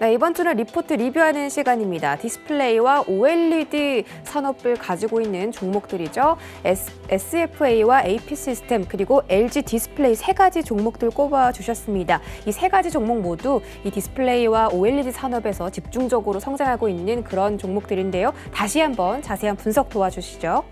네, 이번 주는 리포트 리뷰하는 시간입니다. 디스플레이와 OLED 산업을 가지고 있는 종목들이죠. SFA와 AP 시스템 그리고 LG 디스플레이 세 가지 종목들 꼽아 주셨습니다. 이 세 가지 종목 모두 이 디스플레이와 OLED 산업에서 집중적으로 성장하고 있는 그런 종목들인데요. 다시 한번 자세한 분석 도와주시죠.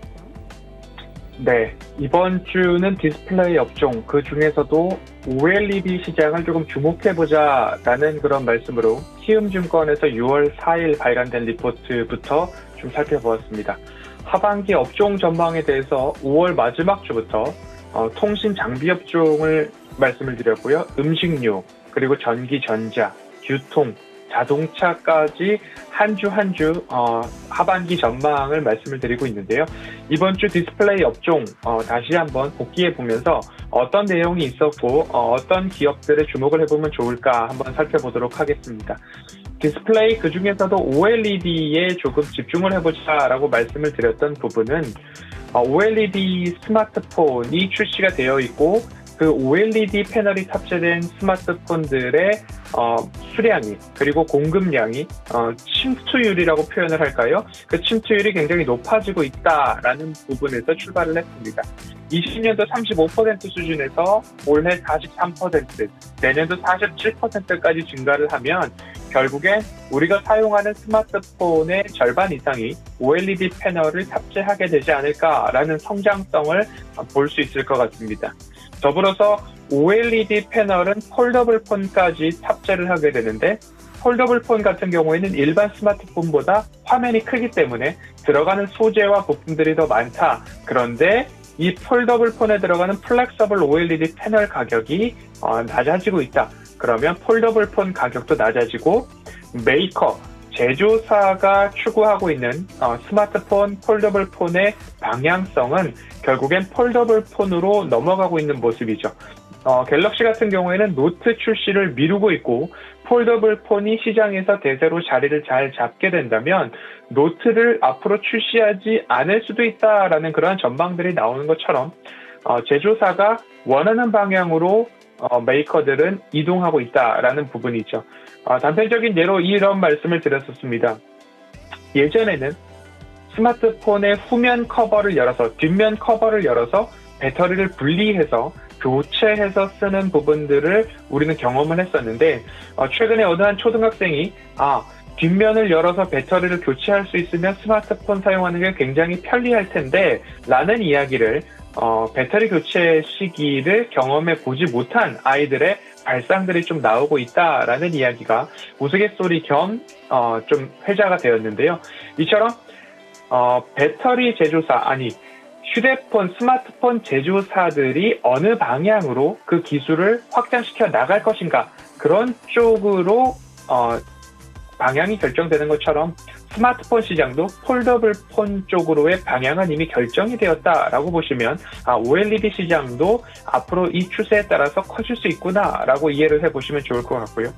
네, 이번 주는 디스플레이 업종, 그 중에서도 OLED 시장을 조금 주목해보자라는 그런 말씀으로 키움증권에서 6월 4일 발간된 리포트부터 좀 살펴보았습니다. 하반기 업종 전망에 대해서 5월 마지막 주부터 어, 통신 장비 업종을 말씀을 드렸고요. 음식료, 그리고 전기, 전자, 교통, 자동차까지 한주 한주 어, 하반기 전망을 말씀을 드리고 있는데요. 이번 주 디스플레이 업종 어, 다시 한번 복귀해 보면서 어떤 내용이 있었고 어, 떤 기업들의 주목을 해보면 좋을까 한번 살펴보도록 하겠습니다. 디스플레이 그 중에서도 OLED에 조금 집중을 해보자라고 말씀을 드렸던 부분은 어, OLED 스마트폰이 출시가 되어 있고 그 OLED 패널이 탑재된 스마트폰들의 어, 수량이 그리고 공급량이 어, 침투율이라고 표현을 할까요? 그 침투율이 굉장히 높아지고 있다라는 부분에서 출발을 했습니다. 20년도 35% 수준에서 올해 43%, 내년도 47%까지 증가를 하면 결국엔 우리가 사용하는 스마트폰의 절반 이상이 OLED 패널을 탑재하게 되지 않을까라는 성장성을 볼 수 있을 것 같습니다. 더불어서 OLED 패널은 폴더블 폰까지 탑재를 하게 되는데 폴더블 폰 같은 경우에는 일반 스마트폰보다 화면이 크기 때문에 들어가는 소재와 부품들이 더 많다. 그런데 이 폴더블 폰에 들어가는 플렉서블 OLED 패널 가격이 어, 낮아지고 있다. 그러면 폴더블 폰 가격도 낮아지고 메이커, 제조사가 추구하고 있는 어, 스마트폰, 폴더블 폰의 방향성은 결국엔 폴더블 폰으로 넘어가고 있는 모습이죠. 어, 갤럭시 같은 경우에는 노트 출시를 미루고 있고 폴더블 폰이 시장에서 대세로 자리를 잘 잡게 된다면 노트를 앞으로 출시하지 않을 수도 있다라는 그러한 전망들이 나오는 것처럼 어, 제조사가 원하는 방향으로 어, 메이커들은 이동하고 있다라는 부분이죠. 어, 단편적인 예로 이런 말씀을 드렸었습니다. 예전에는 스마트폰의 후면 커버를 열어서 뒷면 커버를 열어서 배터리를 분리해서 교체해서 쓰는 부분들을 우리는 경험을 했었는데 어, 최근에 어느 한 초등학생이 아 뒷면을 열어서 배터리를 교체할 수 있으면 스마트폰 사용하는 게 굉장히 편리할 텐데 라는 이야기를 어, 배터리 교체 시기를 경험해 보지 못한 아이들의 발상들이 좀 나오고 있다라는 이야기가 우스갯소리 겸 어, 좀 회자가 되었는데요. 이처럼 어, 배터리 제조사 아니 휴대폰, 스마트폰 제조사들이 어느 방향으로 그 기술을 확장시켜 나갈 것인가 그런 쪽으로 어, 방향이 결정되는 것처럼 스마트폰 시장도 폴더블 폰 쪽으로의 방향은 이미 결정이 되었다라고 보시면 아, OLED 시장도 앞으로 이 추세에 따라서 커질 수 있구나라고 이해를 해보시면 좋을 것 같고요.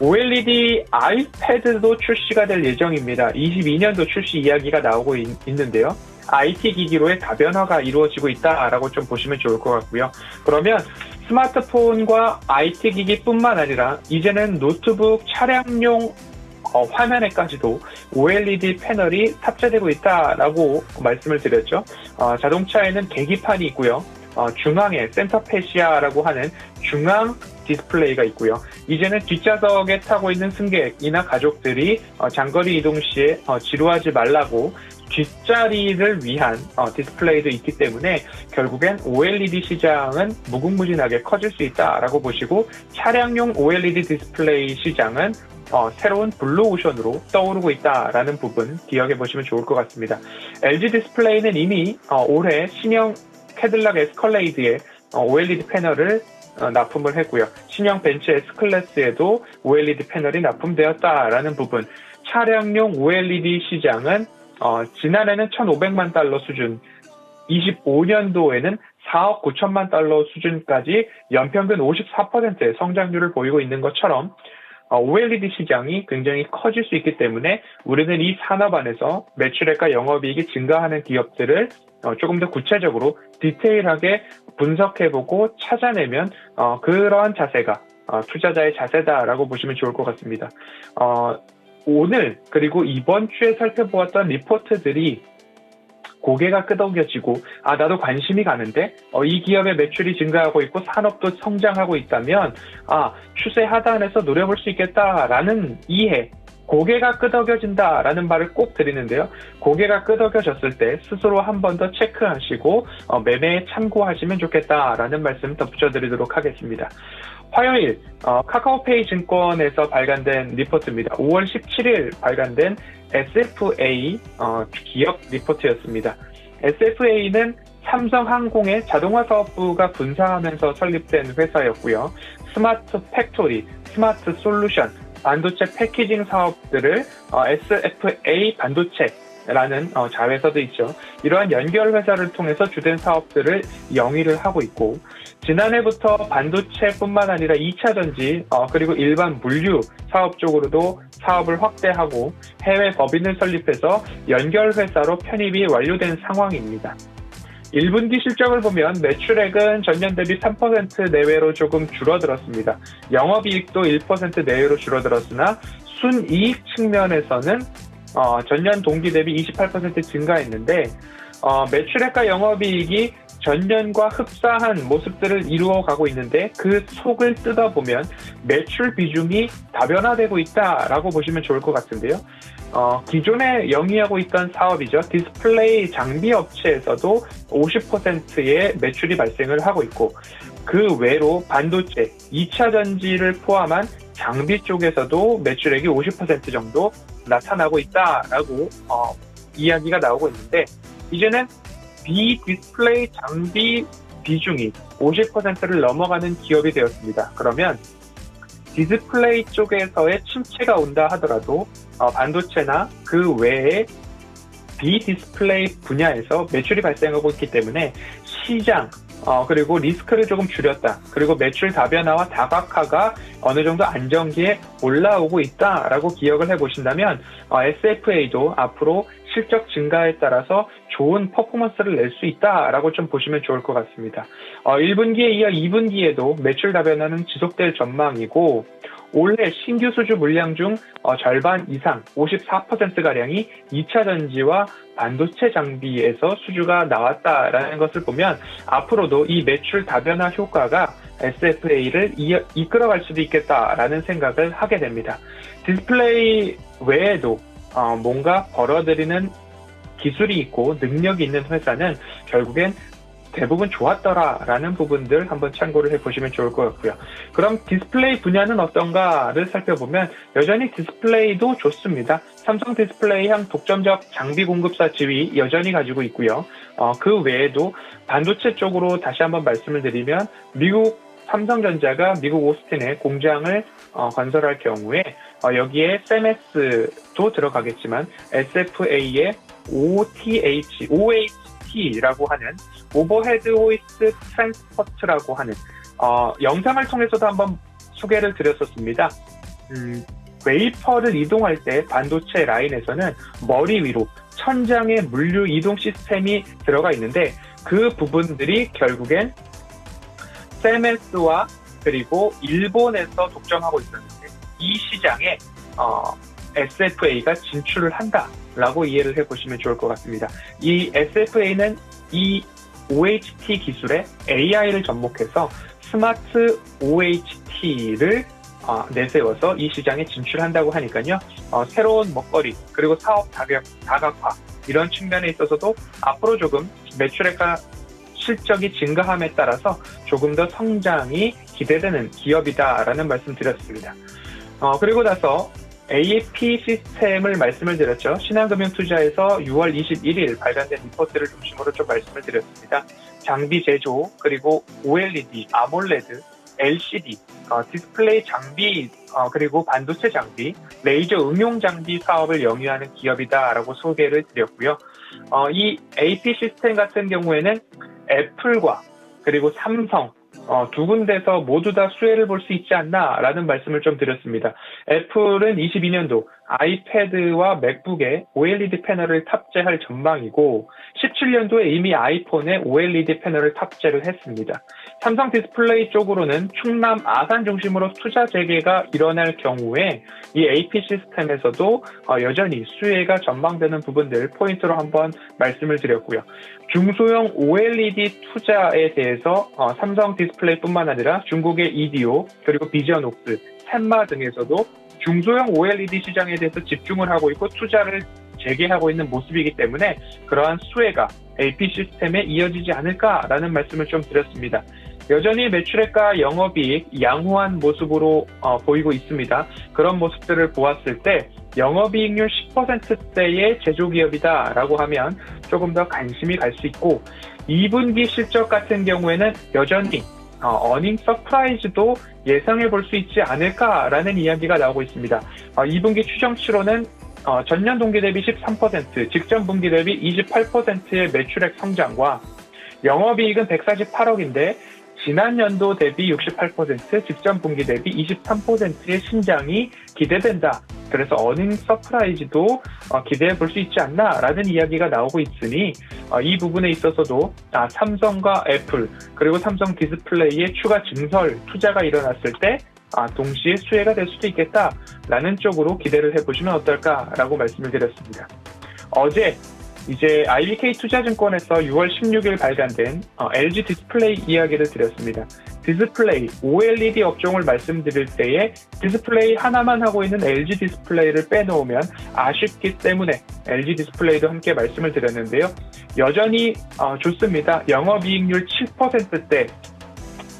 OLED 아이패드도 출시가 될 예정입니다. 22년도 출시 이야기가 나오고 있, 는데요 IT 기기로의 다변화가 이루어지고 있다라고 좀 보시면 좋을 것 같고요. 그러면 스마트폰과 IT 기기뿐만 아니라 이제는 노트북 차량용 어, 화면에까지도 OLED 패널이 탑재되고 있다라고 말씀을 드렸죠. 어, 자동차에는 계기판이 있고요. 어, 중앙에 센터페시아라고 하는 중앙 디스플레이가 있고요. 이제는 뒷좌석에 타고 있는 승객이나 가족들이 어, 장거리 이동 시에 어, 지루하지 말라고 뒷자리를 위한 어, 디스플레이도 있기 때문에 결국엔 OLED 시장은 무궁무진하게 커질 수 있다라고 보시고 차량용 OLED 디스플레이 시장은 어, 새로운 블루오션으로 떠오르고 있다라는 부분 기억해 보시면 좋을 것 같습니다. LG 디스플레이는 이미 어, 올해 신형 캐딜락 에스컬레이드에 어, OLED 패널을 어, 납품을 했고요. 신형 벤츠 S클래스에도 OLED 패널이 납품되었다라는 부분. 차량용 OLED 시장은 어, 지난해는 1,500만 달러 수준, 25년도에는 4억 9천만 달러 수준까지 연평균 54%의 성장률을 보이고 있는 것처럼 어, OLED 시장이 굉장히 커질 수 있기 때문에 우리는 이 산업 안에서 매출액과 영업이익이 증가하는 기업들을 어, 조금 더 구체적으로 디테일하게 분석해보고 찾아내면 어, 그러한 자세가 어, 투자자의 자세다라고 보시면 좋을 것 같습니다. 어, 오늘 그리고 이번 주에 살펴보았던 리포트들이 고개가 끄덕여지고 아 나도 관심이 가는데 어, 이 기업의 매출이 증가하고 있고 산업도 성장하고 있다면 아 추세 하단에서 노려볼 수 있겠다라는 이해 고개가 끄덕여진다라는 말을 꼭 드리는데요. 고개가 끄덕여졌을 때 스스로 한 번 더 체크하시고 어, 매매에 참고하시면 좋겠다라는 말씀 덧붙여드리도록 하겠습니다. 화요일 어, 카카오페이 증권에서 발간된 리포트입니다. 5월 17일 발간된 SFA 어, 기업 리포트였습니다. SFA는 삼성항공의 자동화 사업부가 분사하면서 설립된 회사였고요. 스마트 팩토리, 스마트 솔루션, 반도체 패키징 사업들을 어, SFA 반도체 라는 어, 자회사도 있죠. 이러한 연결 회사를 통해서 주된 사업들을 영위를 하고 있고 지난해부터 반도체뿐만 아니라 2차 전지 어, 그리고 일반 물류 사업 쪽으로도 사업을 확대하고 해외 법인을 설립해서 연결 회사로 편입이 완료된 상황입니다. 1분기 실적을 보면 매출액은 전년 대비 3% 내외로 조금 줄어들었습니다. 영업이익도 1% 내외로 줄어들었으나 순이익 측면에서는 어, 전년 동기 대비 28% 증가했는데 어, 매출액과 영업이익이 전년과 흡사한 모습들을 이루어가고 있는데 그 속을 뜯어보면 매출 비중이 다변화되고 있다라고 보시면 좋을 것 같은데요. 어, 기존에 영위하고 있던 사업이죠. 디스플레이 장비 업체에서도 50%의 매출이 발생을 하고 있고 그 외로 반도체, 2차 전지를 포함한 장비 쪽에서도 매출액이 50% 정도 나타나고 있다라고 어, 이야기가 나오고 있는데 이제는 비디스플레이 장비 비중이 50%를 넘어가는 기업이 되었습니다. 그러면 디스플레이 쪽에서의 침체가 온다 하더라도 어, 반도체나 그 외에 비디스플레이 분야에서 매출이 발생하고 있기 때문에 시장 어, 그리고 리스크를 조금 줄였다. 그리고 매출 다변화와 다각화가 어느 정도 안정기에 올라오고 있다라고 기억을 해보신다면 어, SFA도 앞으로 실적 증가에 따라서 좋은 퍼포먼스를 낼 수 있다라고 좀 보시면 좋을 것 같습니다. 어, 1분기에 이어 2분기에도 매출 다변화는 지속될 전망이고 올해 신규 수주 물량 중 어, 절반 이상 54%가량이 2차 전지와 반도체 장비에서 수주가 나왔다라는 것을 보면 앞으로도 이 매출 다변화 효과가 SFA를 이끌어갈 수도 있겠다라는 생각을 하게 됩니다. 디스플레이 외에도 어, 뭔가 벌어들이는 기술이 있고 능력이 있는 회사는 결국엔 대부분 좋았더라라는 부분들 한번 참고를 해보시면 좋을 것 같고요. 그럼 디스플레이 분야는 어떤가를 살펴보면 여전히 디스플레이도 좋습니다. 삼성 디스플레이 향 독점적 장비 공급사 지위 여전히 가지고 있고요. 어, 그 외에도 반도체 쪽으로 다시 한번 말씀을 드리면 미국 삼성전자가 미국 오스틴에 공장을 어, 건설할 경우에 어, 여기에 CMS도 들어가겠지만 SFA의 OTH, OHT라고 하는 오버헤드 호이스 트랜스퍼트라고 하는 어, 영상을 통해서도 한번 소개를 드렸었습니다. 음, 웨이퍼를 이동할 때 반도체 라인에서는 머리 위로 천장에 물류 이동 시스템이 들어가 있는데 그 부분들이 결국엔 CMS와 그리고 일본에서 독점하고 있었는데 이 시장에 어, SFA가 진출을 한다라고 이해를 해보시면 좋을 것 같습니다. 이 SFA는 이 OHT 기술에 AI를 접목해서 스마트 OHT를 어, 내세워서 이 시장에 진출한다고 하니까요. 어, 새로운 먹거리 그리고 사업 다각, 다각화 이런 측면에 있어서도 앞으로 조금 매출액과 실적이 증가함에 따라서 조금 더 성장이 기대되는 기업이다라는 말씀 드렸습니다. 어, 그리고 나서 AFP 시스템을 말씀을 드렸죠. 신한금융투자에서 6월 21일 발간된 리포트를 중심으로 좀 말씀을 드렸습니다. 장비 제조, 그리고 OLED, 아몰레드, LCD, 어, 디스플레이 장비, 어, 그리고 반도체 장비, 레이저 응용 장비 사업을 영위하는 기업이다라고 소개를 드렸고요. 어, 이 AP 시스템 같은 경우에는 애플과 그리고 삼성, 어, 두 군데서 모두 다 수혜를 볼 수 있지 않나라는 말씀을 좀 드렸습니다. 애플은 22년도 아이패드와 맥북에 OLED 패널을 탑재할 전망이고 17년도에 이미 아이폰에 OLED 패널을 탑재를 했습니다. 삼성 디스플레이 쪽으로는 충남 아산 중심으로 투자 재개가 일어날 경우에 이 AP 시스템에서도 어, 여전히 수혜가 전망되는 부분들 포인트로 한번 말씀을 드렸고요. 중소형 OLED 투자에 대해서 어, 삼성 디스플레이뿐만 아니라 중국의 EDO 그리고 비전옥스, 샌마 등에서도 중소형 OLED 시장에 대해서 집중을 하고 있고 투자를 재개하고 있는 모습이기 때문에 그러한 수혜가 AP 시스템에 이어지지 않을까라는 말씀을 좀 드렸습니다. 여전히 매출액과 영업이익 양호한 모습으로 어, 보이고 있습니다. 그런 모습들을 보았을 때 영업이익률 10%대의 제조기업이다라고 하면 조금 더 관심이 갈 수 있고 2분기 실적 같은 경우에는 여전히 어, 어닝 서프라이즈도 예상해 볼 수 있지 않을까라는 이야기가 나오고 있습니다. 어, 2분기 추정치로는 어, 전년 동기 대비 13%, 직전 분기 대비 28%의 매출액 성장과 영업이익은 148억인데 지난 연도 대비 68%, 직전 분기 대비 23%의 신장이 기대된다. 그래서 어닝 서프라이즈도 어, 기대해 볼 수 있지 않나라는 이야기가 나오고 있으니 어, 이 부분에 있어서도 아, 삼성과 애플 그리고 삼성 디스플레이의 추가 증설 투자가 일어났을 때 아, 동시에 수혜가 될 수도 있겠다라는 쪽으로 기대를 해보시면 어떨까라고 말씀을 드렸습니다. 어제 이제 IBK 투자증권에서 6월 16일 발간된 어, LG 디스플레이 이야기를 드렸습니다. 디스플레이, OLED 업종을 말씀드릴 때에 디스플레이 하나만 하고 있는 LG 디스플레이를 빼놓으면 아쉽기 때문에 LG 디스플레이도 함께 말씀을 드렸는데요. 여전히 어, 좋습니다. 영업이익률 7%대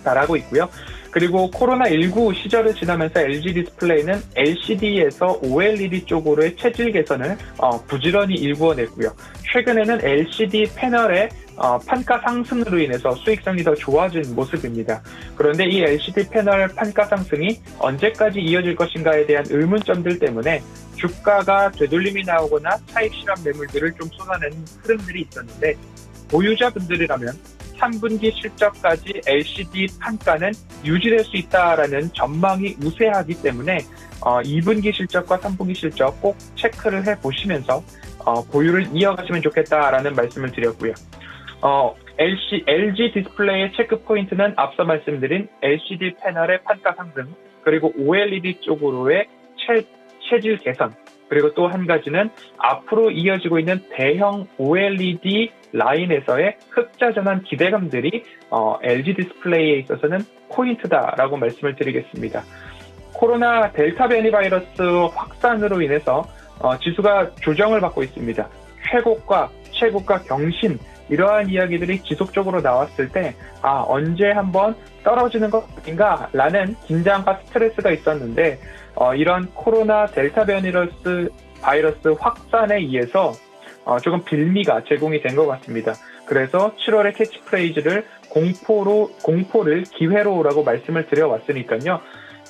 달하고 있고요. 그리고 코로나19 시절을 지나면서 LG 디스플레이는 LCD에서 OLED 쪽으로의 체질 개선을 어, 부지런히 일구어냈고요. 최근에는 LCD 패널의 어, 판가 상승으로 인해서 수익성이 더 좋아진 모습입니다. 그런데 이 LCD 패널 판가 상승이 언제까지 이어질 것인가에 대한 의문점들 때문에 주가가 되돌림이 나오거나 차익 실험 매물들을 좀 쏟아내는 흐름들이 있었는데 보유자분들이라면 3분기 실적까지 LCD 판가는 유지될 수 있다라는 전망이 우세하기 때문에 어, 2분기 실적과 3분기 실적 꼭 체크를 해 보시면서 어, 보유를 이어가시면 좋겠다라는 말씀을 드렸고요. 어, LC, LG 디스플레이의 체크 포인트는 앞서 말씀드린 LCD 패널의 판가 상승, 그리고 OLED 쪽으로의 체, 체질 개선, 그리고 또 한 가지는 앞으로 이어지고 있는 대형 OLED 라인에서의 흑자 전환 기대감들이 어, LG 디스플레이에 있어서는 포인트다라고 말씀을 드리겠습니다. 코로나 델타 변이 바이러스 확산으로 인해서 어, 지수가 조정을 받고 있습니다. 최고가, 최고가 경신 이러한 이야기들이 지속적으로 나왔을 때, 아, 언제 한번 떨어지는 것 아닌가? 라는 긴장과 스트레스가 있었는데, 어, 이런 코로나 델타 변이러스 바이러스 확산에 의해서 어, 조금 빌미가 제공이 된 것 같습니다. 그래서 7월의 캐치프레이즈를 공포로, 공포를 기회로라고 말씀을 드려왔으니까요.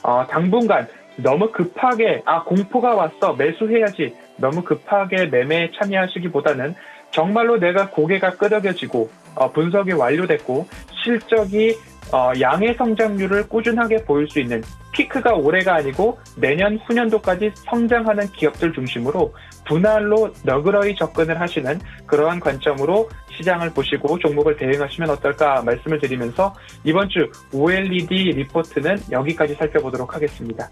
어, 당분간 너무 급하게, 아, 공포가 왔어, 매수해야지. 너무 급하게 매매에 참여하시기보다는 정말로 내가 고개가 끄덕여지고 어, 분석이 완료됐고 실적이 어, 양의 성장률을 꾸준하게 보일 수 있는 피크가 올해가 아니고 내년 후년도까지 성장하는 기업들 중심으로 분할로 너그러이 접근을 하시는 그러한 관점으로 시장을 보시고 종목을 대응하시면 어떨까 말씀을 드리면서 이번 주 OLED 리포트는 여기까지 살펴보도록 하겠습니다.